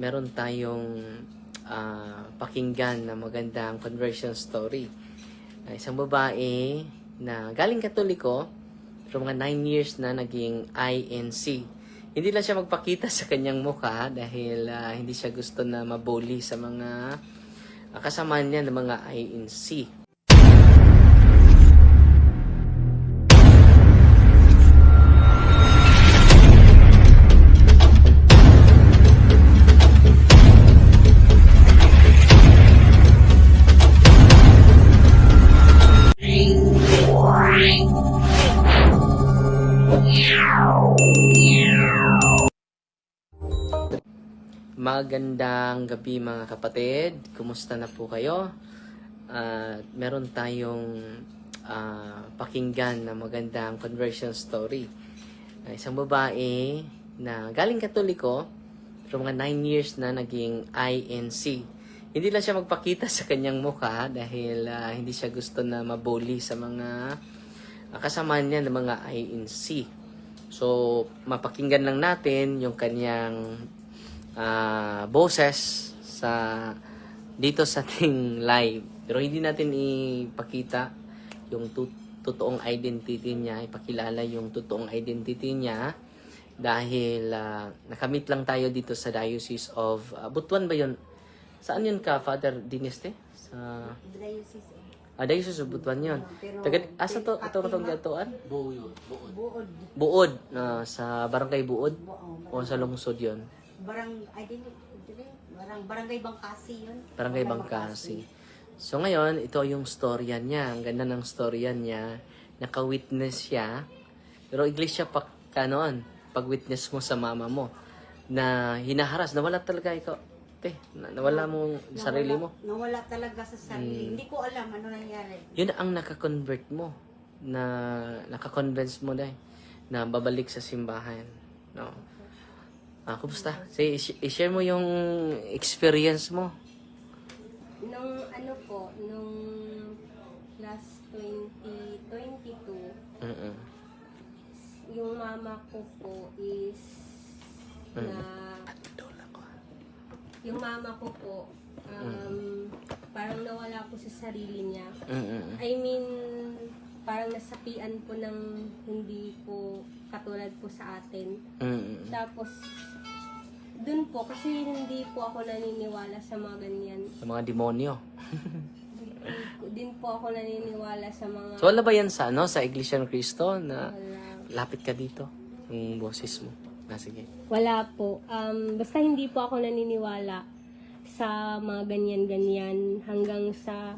meron tayong ah, pakinggan na magandang conversion story. Ah, isang babae na galing katoliko, pero mga 9 years na naging INC. Hindi lang siya magpakita sa kanyang mukha dahil ah, hindi siya gusto na mabully sa mga ah, kasama niya ng mga INC. Magandang gabi mga kapatid. Kumusta na po kayo? At meron tayong ah, pakinggan na magandang conversion story. Ah, isang babae na galing katoliko, pero mga 9 years na naging INC. Hindi lang siya magpakita sa kanyang mukha dahil ah, hindi siya gusto na mabully sa mga ah, kasama niya ng mga INC. So, mapakinggan lang natin yung kanyang ah boses sa dito sa ating live. Pero hindi natin ipakita yung tu- totoong identity niya, ipakilala yung totoong identity niya dahil ah, nakamit lang tayo dito sa Diocese of ah, Butuan ba yun? Saan yun ka, Father Dineste? Sa Diocese eh. ah, Diocese of Butuan yun. Pero- Taga, asa to, ito itong gatuan? Buod. Buod, na sa Barangay Buod Bu- o oh, sa lungsod yun. barang, I didn't, barang, barangay Bangkasi yun. Barangay Bangkasi. So ngayon, ito yung storya niya. Ang ganda ng storya niya. Naka-witness siya. Pero iglesia pa ka noon. Pag-witness mo sa mama mo. Na hinaharas. Nawala talaga ikaw. Te, na- nawala mo yung sarili mo. Hmm. Nawala talaga sa sarili. Hindi ko alam ano nangyari. Yun ang naka-convert mo. Na naka-convince mo dahil na babalik sa simbahan. No. Ah, kumusta? Say, i-share mo yung experience mo. Nung ano po, nung last 2022, Mm-mm. yung mama ko po is na yung mama ko po um, parang nawala po sa sarili niya. Mm-mm. I mean, parang nasapian po ng hindi po katulad po sa atin. Mm-mm. Tapos, dun po, kasi hindi po ako naniniwala sa mga ganyan. Sa mga demonyo. Din po ako naniniwala sa mga So wala ba yan sa ano sa Iglesia ng Cristo na wala. lapit ka dito yung boses mo. Ah, sige. Wala po. Um, basta hindi po ako naniniwala sa mga ganyan-ganyan hanggang sa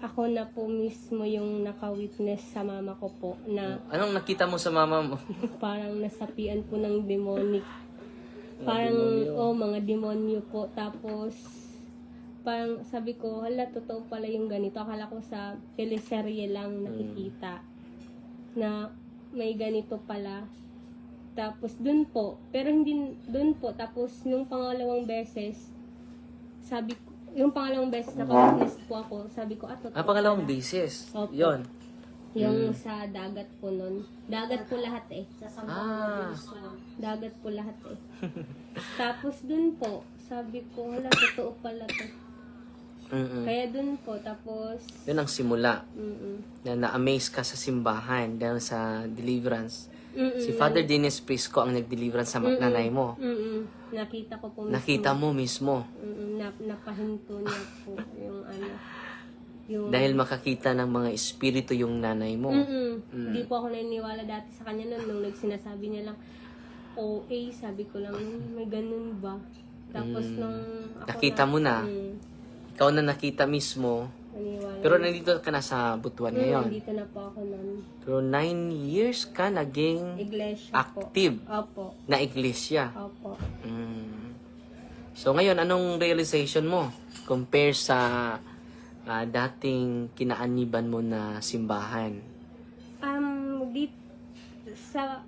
ako na po mismo yung naka-witness sa mama ko po na Anong nakita mo sa mama mo? parang nasapian po ng demonic. Parang, oh, mga demonyo po. Tapos, parang sabi ko, hala, totoo pala yung ganito. Akala ko sa teleserye lang nakikita na may ganito pala. Tapos, dun po. Pero hindi, dun po. Tapos, nung pangalawang beses, sabi ko, yung pangalawang beses na witness po ako, sabi ko, ah, totoo Ah, pangalawang beses. Opo. Yon. Yung sa dagat po nun. Dagat po lahat eh. Sa Ah. Dagat po lahat eh. Tapos dun po, sabi ko, wala, totoo pala to. Mm-mm. Kaya dun po, tapos, Yun ang simula mm na na-amaze ka sa simbahan dahil sa deliverance. Mm Si Father Dennis Prisco ang nag-deliverance sa nanay mo. mm Nakita ko po mismo. Nakita mo mismo. Mm-mm, nap, napahinto niya po yung ano. Yung, Dahil makakita ng mga espiritu yung nanay mo. Mm-mm. Hindi po ako naniniwala dati sa kanya nun. Nung nagsinasabi niya lang, OA, sabi ko lang, "Hmm, may ganun ba? Tapos nung ako Nakita mo na. Mm, Ikaw na nakita mismo. Pero nandito ka na sa Butuan Mm, ngayon. Dito na po ako nun. Pero nine years ka naging Iglesia po. active Opo. na iglesia. Opo. Mm. So ngayon, anong realization mo compare sa ah, dating kinaaniban mo na simbahan? Um, di, sa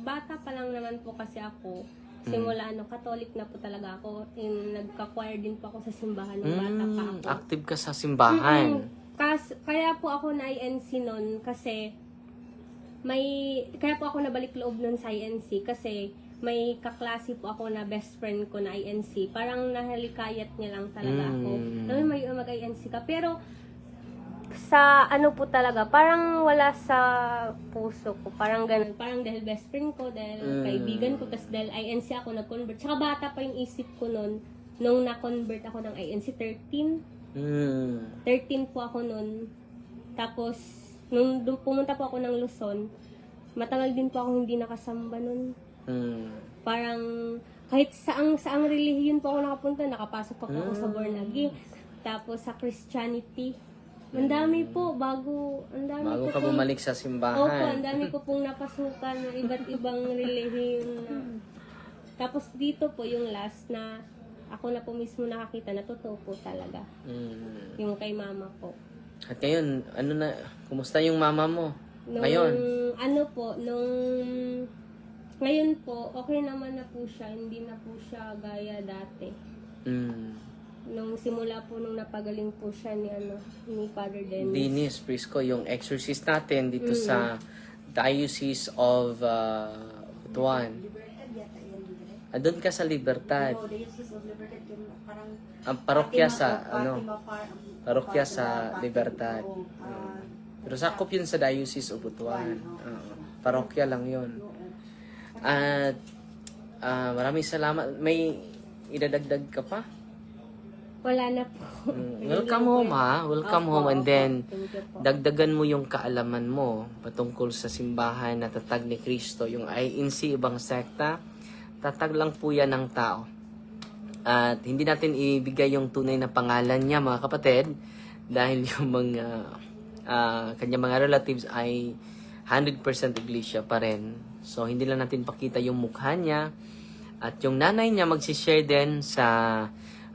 bata pa lang naman po kasi ako, simula ano, Catholic na po talaga ako. In, nagka-choir din po ako sa simbahan ng bata pa Mm, ako. active ka sa simbahan. Kas, kaya po ako na INC nun kasi may, kaya po ako nabalik loob nun sa INC kasi may kaklase po ako na best friend ko na INC. Parang nahalikayat niya lang talaga ako. Mm. Sabi, may mag-INC ka. Pero, sa ano po talaga, parang wala sa puso ko. Parang ganun. Parang dahil best friend ko, dahil Mm. kaibigan ko, tapos dahil INC ako nag-convert. Tsaka bata pa yung isip ko nun, nung na-convert ako ng INC 13. Mm. 13 po ako nun. Tapos, nung pumunta po ako ng Luzon, matagal din po ako hindi nakasamba nun. Mm. Parang, kahit saang, saang relihiyon po ako nakapunta, nakapasok pa po ako sa Born Again. Tapos sa Christianity. Ang dami po, bago, ang dami Bago ko ka pong- bumalik sa Opo, simbahan. ang dami ko pong napasukan ng iba't ibang relihiyon na. Tapos dito po yung last na ako na po mismo nakakita na totoo po talaga. Mm. Yung kay mama po. At ngayon, ano na, kumusta yung mama mo? Nung, Ngayon? ano po, nung, ngayon po, okay naman na po siya. Hindi na po siya gaya dati. Mm. Nung simula po nung napagaling po siya ni, ano, ni Father Dennis. Dinis Prisco, yung exorcist natin dito sa Diocese of uh, Butuan. Andun ka sa Libertad. Oo, Diocese of Libertad, yung parang... Ang parokya Fatima- sa, Fatima ano, Par- parokya Fatima- sa Libertad. oo, ah, Pero sakop yun sa Diocese of Butuan. Oo. parokya lang yun. At ah, maraming salamat. May idadagdag ka pa? Wala na po. Mm, Welcome home ha. Welcome home and then Thank you po. dagdagan mo yung kaalaman mo patungkol sa simbahan na tatag ni Kristo, yung INC ibang sekta, tatag lang po yan ng tao. At hindi natin ibigay yung tunay na pangalan niya mga kapatid dahil yung mga ah, kanya mga relatives ay 100% iglesia pa rin. So hindi lang natin pakita yung mukha niya at yung nanay niya magsishare din sa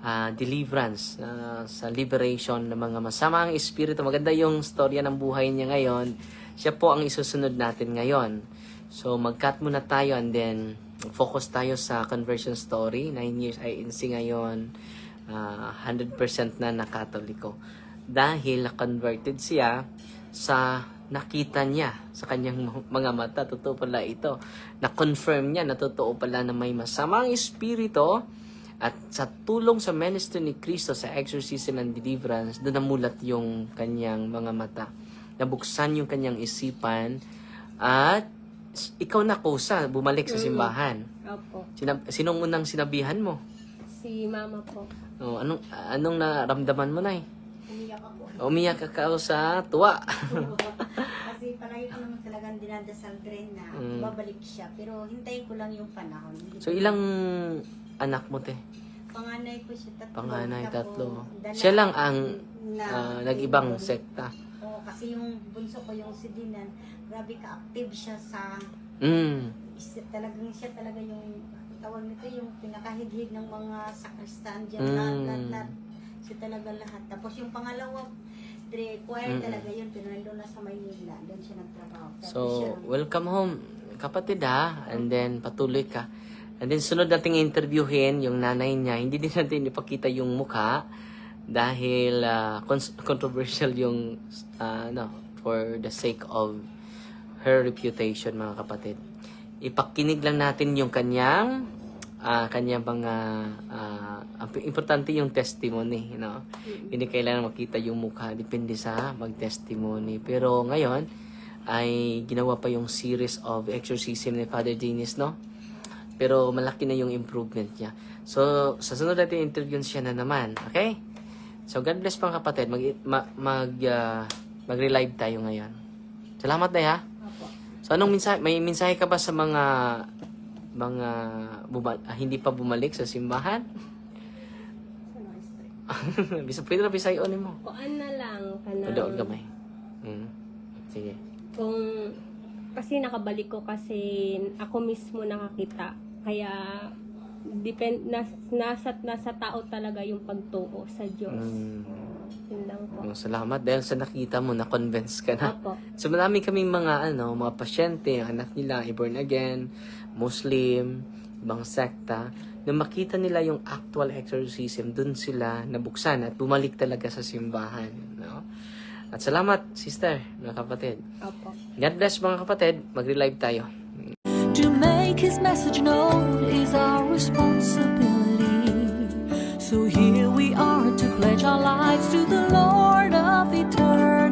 ah, deliverance, ah, sa liberation ng mga masamang espiritu. Maganda yung storya ng buhay niya ngayon. Siya po ang isusunod natin ngayon. So mag-cut muna tayo and then focus tayo sa conversion story. 9 years INC ngayon. ah, 100% na nakatoliko. Dahil na-converted siya sa nakita niya sa kanyang mga mata. Totoo pala ito. Na-confirm niya na totoo pala na may masamang espiritu at sa tulong sa ministry ni Kristo sa exorcism and deliverance, doon namulat yung kanyang mga mata. Nabuksan yung kanyang isipan at ikaw na kusa, bumalik sa simbahan. Opo. Sinab- sinong unang sinabihan mo? Si mama po. Oh, anong anong naramdaman mo na Umiyak ako. Umiyak ka ka sa tuwa. Kasi palagi ko naman talagang dinadasal rin na Mm. babalik siya. Pero hintayin ko lang yung panahon. Hindi so ko- ilang anak mo te? Panganay ko siya tatlo. Panganay tatlo. dala- Siya lang ang na- ah, nag-ibang sekta. Oo, kasi yung bunso ko, yung si Dinan, grabe ka-active siya sa, Mm. is- talagang siya talaga yung, tawag nito, yung pinakahidhid ng mga sakristan dyan, Mm. lahat, lahat, lahat. Siya talaga lahat. Tapos yung pangalawa, Dre, choir Mm. talaga yun, pero nandun na sa Maynila, doon siya nagtrabaho. Tapos So, siya, welcome home, kapatid ha. And then, patuloy ka. And then, sunod nating interviewin yung nanay niya. Hindi din natin ipakita yung mukha dahil ah, cons- controversial yung, ah, ano, for the sake of her reputation, mga kapatid. Ipakinig lang natin yung kanyang ah kanyang mga ang importante yung testimony, you know. Hindi kailangan makita yung mukha, depende sa mag-testimony. Pero ngayon ay ginawa pa yung series of exorcism ni Father Dennis, no? Pero malaki na yung improvement niya. So, sa sunod natin interview siya na naman, okay? So, God bless mga kapatid. Mag, ma- mag, ah, mag-relive tayo ngayon. Salamat na ha. So anong mensahe, may mensahe ka ba sa mga mga buma- ah, hindi pa bumalik sa simbahan? Bisa pwede na bisayon mo. Kuan na lang ka na. Padoon gamay. Mm. Sige. Kung kasi nakabalik ko kasi ako mismo nakakita. Kaya depend nas, nasa nasa tao talaga yung pagtuo sa Diyos. Mm. Yun lang po. Oh, salamat dahil sa nakita mo na convince ka na. Opo. So marami kaming mga ano, mga pasyente, anak nila ay born again, Muslim, ibang sekta, na makita nila yung actual exorcism, dun sila nabuksan at bumalik talaga sa simbahan. No? At salamat, sister, mga kapatid. Opo. God bless mga kapatid. Mag-relive tayo. To make his message known is our responsibility. So here we are to pledge our lives to the Lord of eternity.